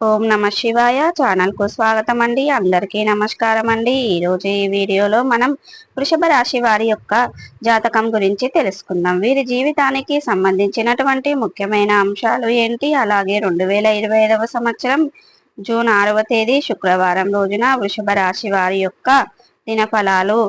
ఓం నమ శివాయ ఛానల్కు స్వాగతం అండి అందరికీ నమస్కారం అండి ఈరోజు ఈ వీడియోలో మనం వృషభ రాశి వారి యొక్క జాతకం గురించి తెలుసుకుందాం. వీరి జీవితానికి సంబంధించినటువంటి ముఖ్యమైన అంశాలు ఏంటి? అలాగే రెండు వేల ఇరవై ఐదవ సంవత్సరం జూన్ ఆరవ తేదీ శుక్రవారం రోజున వృషభ రాశి వారి యొక్క దినఫలాలు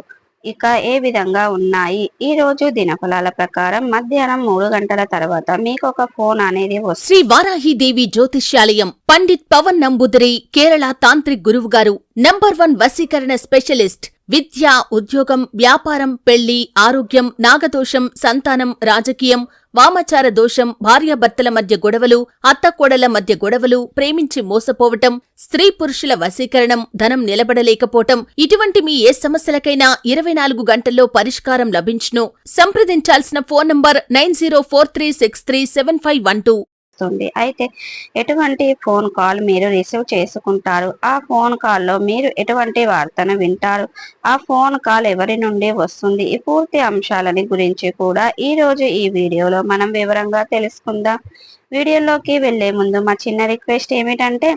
ఇక ఏ విధంగా ఉన్నాయి? ఈ రోజు దినఫలాల ప్రకారం మధ్యాహ్నం మూడు గంటల తర్వాత మీకు ఒక ఫోన్ అనేది వస్తుంది. శ్రీ వారాహిదేవి జ్యోతిష్యాలయం పండిత్ పవన్ నంబూదరి కేరళ తాంత్రిక్ గురువు గారు నంబర్ వన్ వశీకరణ స్పెషలిస్ట్ విద్య ఉద్యోగం వ్యాపారం పెళ్ళి ఆరోగ్యం నాగదోషం సంతానం రాజకీయం వామచార దోషం భార్యాభర్తల మధ్య గొడవలు అత్తకోడల మధ్య గొడవలు ప్రేమించి మోసపోవటం స్త్రీ పురుషుల వశీకరణం ధనం నిలబడలేకపోవటం ఇటువంటి మీ ఏ సమస్యలకైనా ఇరవై నాలుగు గంటల్లో పరిష్కారం లభించును. సంప్రదించాల్సిన phone number nine zero four three six three seven five one two. వస్తుంది. అయితే ఎటువంటి ఫోన్ కాల్ మీరు రిసీవ్ చేసుకుంటారు? ఆ ఫోన్ కాల్లో మీరు ఎటువంటి వార్తను వింటారు? ఆ ఫోన్ కాల్ ఎవరి నుండి వస్తుంది? ఈ పూర్తి అంశాలని గురించి కూడా ఈ రోజు ఈ వీడియోలో మనం వివరంగా తెలుసుకుందాం. వీడియోలోకి వెళ్ళే ముందు మా చిన్న రిక్వెస్ట్ ఏమిటంటే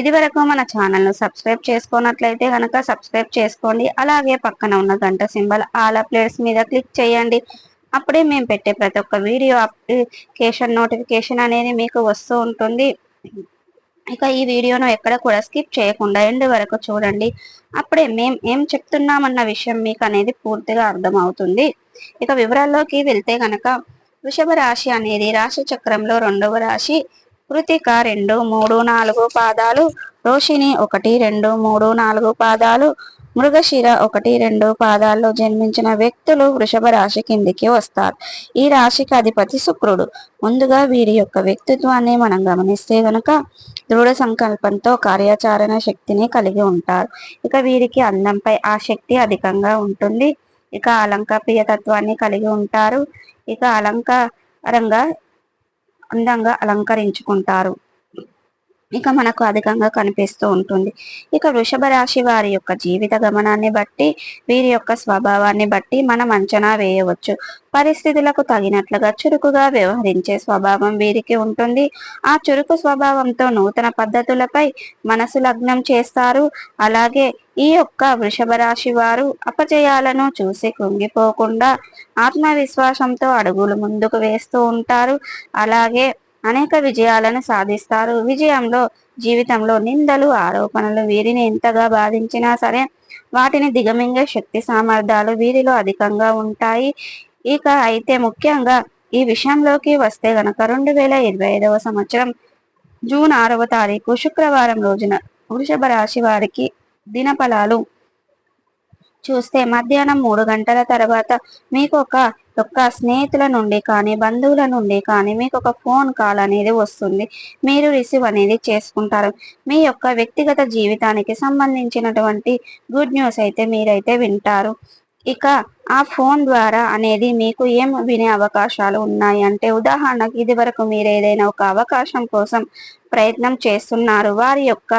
ఇది వరకు మన ఛానల్ను సబ్స్క్రైబ్ చేసుకున్నట్లయితే కనుక సబ్స్క్రైబ్ చేసుకోండి. అలాగే పక్కన ఉన్న గంట సింబల్ ఆల్ ప్లేట్స్ మీద క్లిక్ చేయండి. అప్పుడే మేము పెట్టే ప్రతి ఒక్క వీడియో అప్లికేషన్ నోటిఫికేషన్ అనేది మీకు వస్తూ ఉంటుంది. ఇక ఈ వీడియోను ఎక్కడ కూడా స్కిప్ చేయకుండా ఎండ్ వరకు చూడండి. అప్పుడే మేము ఏం చెప్తున్నామన్న విషయం మీకు అనేది పూర్తిగా అర్థమవుతుంది. ఇక వివరాల్లోకి వెళ్తే గనక వృషభ రాశి అనేది రాశి చక్రంలో రెండవ రాశి. కృతిక రెండు మూడు నాలుగు పాదాలు రోషిణి ఒకటి రెండు మూడు నాలుగు పాదాలు మృగశిర ఒకటి రెండు పాదాల్లో జన్మించిన వ్యక్తులు వృషభ రాశి కిందికి వస్తారు. ఈ రాశికి అధిపతి శుక్రుడు. ముందుగా వీరి యొక్క వ్యక్తిత్వాన్ని మనం గమనిస్తే గనక దృఢ సంకల్పంతో కార్యాచరణ శక్తిని కలిగి ఉంటారు. ఇక వీరికి అందంపై ఆ శక్తి అధికంగా ఉంటుంది. ఇక అలంక ప్రియతత్వాన్ని కలిగి ఉంటారు. ఇక అలంకారంగా అందంగా అలంకరించుకుంటారు. ఇక మనకు అధికంగా కనిపిస్తూ ఉంటుంది. ఇక వృషభ రాశి వారి యొక్క జీవిత గమనాన్ని బట్టి వీరి యొక్క స్వభావాన్ని బట్టి మనం అంచనా వేయవచ్చు. పరిస్థితులకు తగినట్లుగా చురుకుగా వ్యవహరించే స్వభావం వీరికి ఉంటుంది. ఆ చురుకు స్వభావంతో నూతన పద్ధతులపై మనసు లగ్నం చేస్తారు. అలాగే ఈ యొక్క వృషభ రాశి వారు అపజయాలను చూసి కృంగిపోకుండా ఆత్మవిశ్వాసంతో అడుగులు ముందుకు వేస్తూ ఉంటారు. అలాగే అనేక విజయాలను సాధిస్తారు. విజయంలో జీవితంలో నిందలు ఆరోపణలు వీరిని ఎంతగా బాధించినా సరే వాటిని దిగమింగే శక్తి సామర్థ్యాలు వీరిలో అధికంగా ఉంటాయి. ఇక అయితే ముఖ్యంగా ఈ విషయంలోకి వస్తే గనక రెండు వేల ఇరవై ఐదవ సంవత్సరం జూన్ ఆరవ తారీఖు శుక్రవారం రోజున వృషభ రాశి వారికి దినఫలాలు చూస్తే మధ్యాహ్నం మూడు గంటల తర్వాత మీకు ఒక యొక్క స్నేహితుల నుండి కానీ బంధువుల నుండి కానీ మీకు ఒక ఫోన్ కాల్ అనేది వస్తుంది. మీరు రిసీవ్ అనేది చేసుకుంటారు. మీ యొక్క వ్యక్తిగత జీవితానికి సంబంధించినటువంటి గుడ్ న్యూస్ అయితే మీరైతే వింటారు. ఇక ఆ ఫోన్ ద్వారా అనేది మీకు ఏం వినే అవకాశాలు ఉన్నాయి? అంటే ఉదాహరణకు ఇది వరకు మీరు ఏదైనా ఒక అవకాశం కోసం ప్రయత్నం చేస్తున్నారు. వారి యొక్క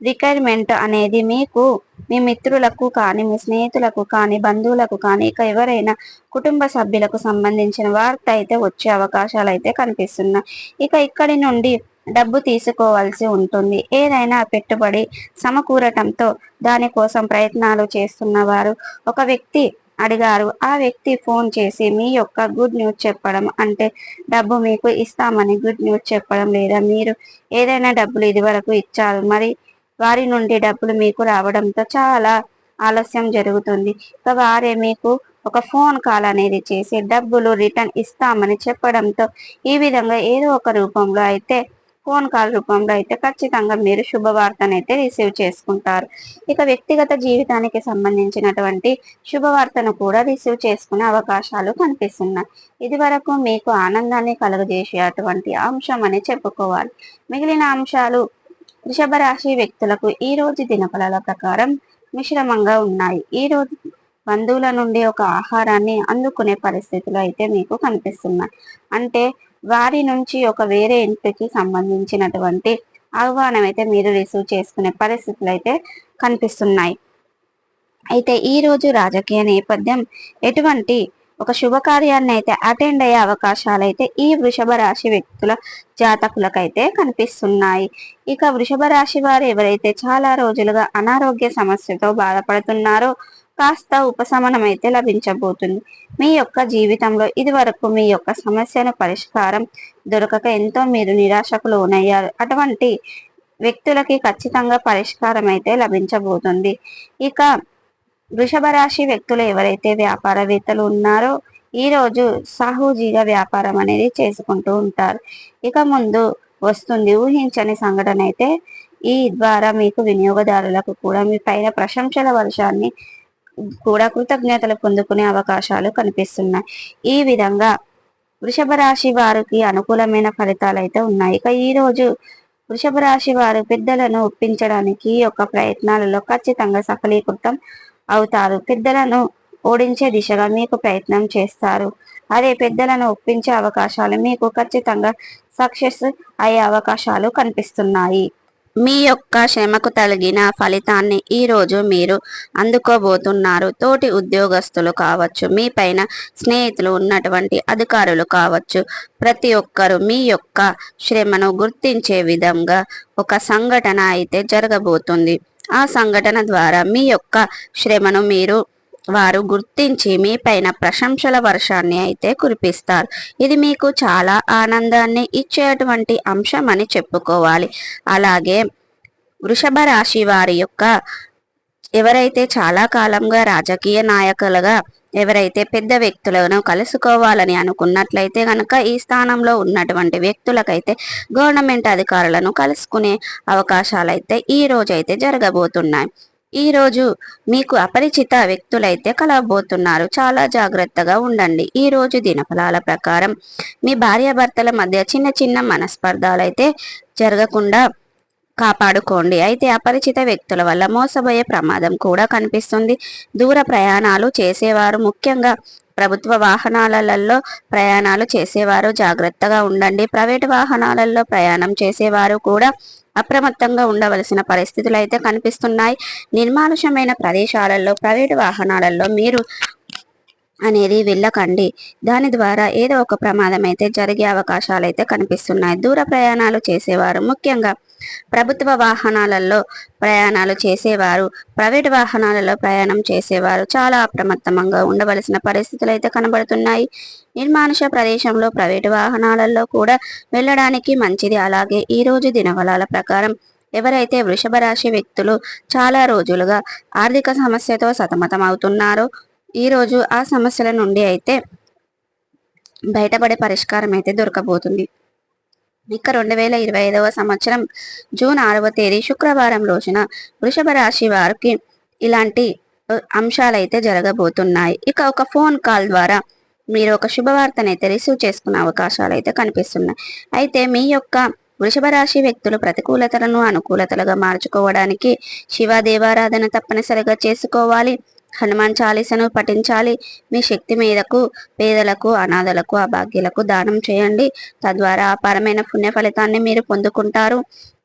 రిక్వైర్మెంట్ అనేది మీకు మీ మిత్రులకు కానీ మీ స్నేహితులకు కానీ బంధువులకు కానీ ఇక ఎవరైనా కుటుంబ సభ్యులకు సంబంధించిన వార్త అయితే వచ్చే అవకాశాలు అయితే కనిపిస్తున్నాయి. ఇక ఇక్కడి నుండి డబ్బు తీసుకోవాల్సి ఉంటుంది. ఏదైనా పెట్టుబడి సమకూరటంతో దానికోసం ప్రయత్నాలు చేస్తున్న వారు ఒక వ్యక్తి అడిగారు. ఆ వ్యక్తి ఫోన్ చేసి మీ యొక్క గుడ్ న్యూస్ చెప్పడం అంటే డబ్బు మీకు ఇస్తామని గుడ్ న్యూస్ చెప్పడం లేదా మీరు ఏదైనా డబ్బులు ఇది వరకు ఇచ్చారు. మరి వారి నుండి డబ్బులు మీకు రావడంతో చాలా ఆలస్యం జరుగుతుంది. ఇక వారే మీకు ఒక ఫోన్ కాల్ అనేది చేసి డబ్బులు రిటర్న్ ఇస్తామని చెప్పడంతో ఈ విధంగా ఏదో ఒక రూపంలో అయితే ఫోన్ కాల్ రూపంలో అయితే ఖచ్చితంగా మీరు శుభవార్తనైతే రిసీవ్ చేసుకుంటారు. ఇక వ్యక్తిగత జీవితానికి సంబంధించినటువంటి శుభవార్తను కూడా రిసీవ్ చేసుకునే అవకాశాలు కనిపిస్తున్నాయి. ఇది వరకు మీకు ఆనందాన్ని కలుగజేసే అటువంటి అంశం అని చెప్పుకోవాలి. మిగిలిన అంశాలు వృషభ రాశి వ్యక్తులకు ఈ రోజు దినఫలాల ప్రకారం మిశ్రమంగా ఉన్నాయి. ఈ రోజు బంధువుల నుండి ఒక ఆహారాన్ని అందుకునే పరిస్థితులు అయితే మీకు కనిపిస్తున్నాయి. అంటే వారి నుంచి ఒక వేరే ఇంటికి సంబంధించినటువంటి ఆహ్వానం అయితే మీరు రిసీవ్ చేసుకునే పరిస్థితులు అయితే కనిపిస్తున్నాయి. అయితే ఈ రోజు రాజకీయ నేపథ్యం ఎటువంటి ఒక శుభకార్యాన్ని అయితే అటెండ్ అయ్యే అవకాశాలు అయితే ఈ వృషభ రాశి వ్యక్తుల జాతకులకైతే కనిపిస్తున్నాయి. ఇక వృషభ రాశి వారు ఎవరైతే చాలా రోజులుగా అనారోగ్య సమస్యతో బాధపడుతున్నారో కాస్త ఉపశమనం అయితే లభించబోతుంది. మీ యొక్క జీవితంలో ఇది వరకు మీ యొక్క సమస్యను పరిష్కారం దొరకక ఎంతో మీరు నిరాశకు లోనయ్యారు. అటువంటి వ్యక్తులకి ఖచ్చితంగా పరిష్కారం అయితే లభించబోతుంది. ఇక వృషభ రాశి వ్యక్తులు ఎవరైతే వ్యాపారవేత్తలు ఉన్నారో ఈ రోజు సాహూజీగా వ్యాపారం అనేది చేసుకుంటూ ఉంటారు. ఇక ముందు వస్తుంది ఊహించని సంఘటన అయితే ఈ ద్వారా మీకు వినియోగదారులకు కూడా మీ పైన ప్రశంసల వర్షాన్ని కూడా కృతజ్ఞతలు పొందుకునే అవకాశాలు కనిపిస్తున్నాయి. ఈ విధంగా వృషభ రాశి వారికి అనుకూలమైన ఫలితాలు అయితే ఉన్నాయి. ఇక ఈ రోజు వృషభ రాశి వారు పెద్దలను ఒప్పించడానికి ఈ యొక్క ప్రయత్నాలలో ఖచ్చితంగా సఫలీకృతం అవుతారు. పెద్దలను ఓడించే దిశగా మీకు ప్రయత్నం చేస్తారు. అదే పెద్దలను ఒప్పించే అవకాశాలు మీకు ఖచ్చితంగా సక్సెస్ అయ్యే అవకాశాలు కనిపిస్తున్నాయి. మీ యొక్క శ్రమకు తగిన ఫలితాన్ని ఈరోజు మీరు అందుకోబోతున్నారు. తోటి ఉద్యోగస్తులు కావచ్చు మీ పైన స్నేహితులు ఉన్నటువంటి అధికారులు కావచ్చు ప్రతి ఒక్కరూ మీ యొక్క శ్రమను గుర్తించే విధంగా ఒక సంఘటన అయితే జరగబోతుంది. ఆ సంఘటన ద్వారా మీ యొక్క శ్రమను మీరు వారు గుర్తించి మీ పైన ప్రశంసల వర్షాన్ని అయితే కురిపిస్తారు. ఇది మీకు చాలా ఆనందాన్ని ఇచ్చేటువంటి అంశం అని చెప్పుకోవాలి. అలాగే వృషభ రాశి వారి యొక్క ఎవరైతే చాలా కాలంగా రాజకీయ నాయకులుగా ఎవరైతే పెద్ద వ్యక్తులను కలుసుకోవాలని అనుకున్నట్లయితే కనుక ఈ స్థానంలో ఉన్నటువంటి వ్యక్తులకైతే గవర్నమెంట్ అధికారులను కలుసుకునే అవకాశాలు అయితే ఈ రోజు అయితే జరగబోతున్నాయి ఈరోజు మీకు అపరిచిత వ్యక్తులైతే కలవబోతున్నారు. చాలా జాగ్రత్తగా ఉండండి. ఈ రోజు దినఫలాల ప్రకారం మీ భార్యాభర్తల మధ్య చిన్న చిన్న మనస్పర్ధాలు అయితే జరగకుండా కాపాడుకోండి. అయితే అపరిచిత వ్యక్తుల వల్ల మోసపోయే ప్రమాదం కూడా కనిపిస్తుంది. దూర ప్రయాణాలు చేసేవారు ముఖ్యంగా ప్రభుత్వ వాహనాలలో ప్రయాణాలు చేసేవారు జాగ్రత్తగా ఉండండి. ప్రైవేట్ వాహనాలలో ప్రయాణం చేసేవారు కూడా అప్రమత్తంగా ఉండవలసిన పరిస్థితులు అయితే కనిపిస్తున్నాయి. నిర్మానుషమైన ప్రదేశాలలో ప్రైవేట్ వాహనాలలో మీరు అనేది వెళ్ళకండి. దాని ద్వారా ఏదో ఒక ప్రమాదం అయితే జరిగే అవకాశాలు అయితే కనిపిస్తున్నాయి. దూర ప్రయాణాలు చేసేవారు ముఖ్యంగా ప్రభుత్వ వాహనాలలో ప్రయాణాలు చేసేవారు ప్రైవేట్ వాహనాలలో ప్రయాణం చేసేవారు చాలా అప్రమత్తంగా ఉండవలసిన పరిస్థితులు అయితే కనబడుతున్నాయి. నిర్మానుష ప్రదేశంలో ప్రైవేటు వాహనాలలో కూడా వెళ్ళడానికి మంచిది. అలాగే ఈ రోజు ప్రకారం ఎవరైతే వృషభ రాశి వ్యక్తులు చాలా రోజులుగా ఆర్థిక సమస్యతో సతమతం అవుతున్నారో ఈ రోజు ఆ సమస్యల నుండి అయితే బయటపడే పరిష్కారం అయితే దొరకబోతుంది. ఇక రెండు వేల ఇరవై ఐదవ సంవత్సరం జూన్ ఆరవ తేదీ శుక్రవారం రోజున వృషభ రాశి వారికి ఇలాంటి అంశాలైతే జరగబోతున్నాయి. ఇక ఒక ఫోన్ కాల్ ద్వారా మీరు ఒక శుభవార్తనైతే రిసీవ్ చేసుకునే అవకాశాలు అయితే కనిపిస్తున్నాయి. అయితే మీ యొక్క వృషభ రాశి వ్యక్తులు ప్రతికూలతలను అనుకూలతలుగా మార్చుకోవడానికి శివ దేవారాధన తప్పనిసరిగా చేసుకోవాలి. హనుమాన్ చాలీసను పఠించాలి. మీ శక్తి మీదకు పేదలకు అనాథలకు అభాగ్యులకు దానం చేయండి. తద్వారా అపారమైన పుణ్య ఫలితాన్ని మీరు పొందుకుంటారు.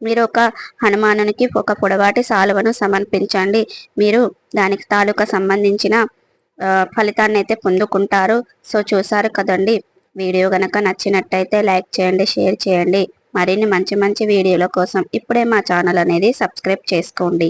మీరు ఒక హనుమానునికి ఒక పొడవాటి సాలువను సమర్పించండి. మీరు దానికి తాలూకా సంబంధించిన ఫలితాన్ని అయితే పొందుకుంటారు. సో చూసారు కదండి? వీడియో కనుక నచ్చినట్టయితే లైక్ చేయండి షేర్ చేయండి. మరిన్ని మంచి మంచి వీడియోల కోసం ఇప్పుడే మా ఛానల్ అనేది సబ్స్క్రైబ్ చేసుకోండి.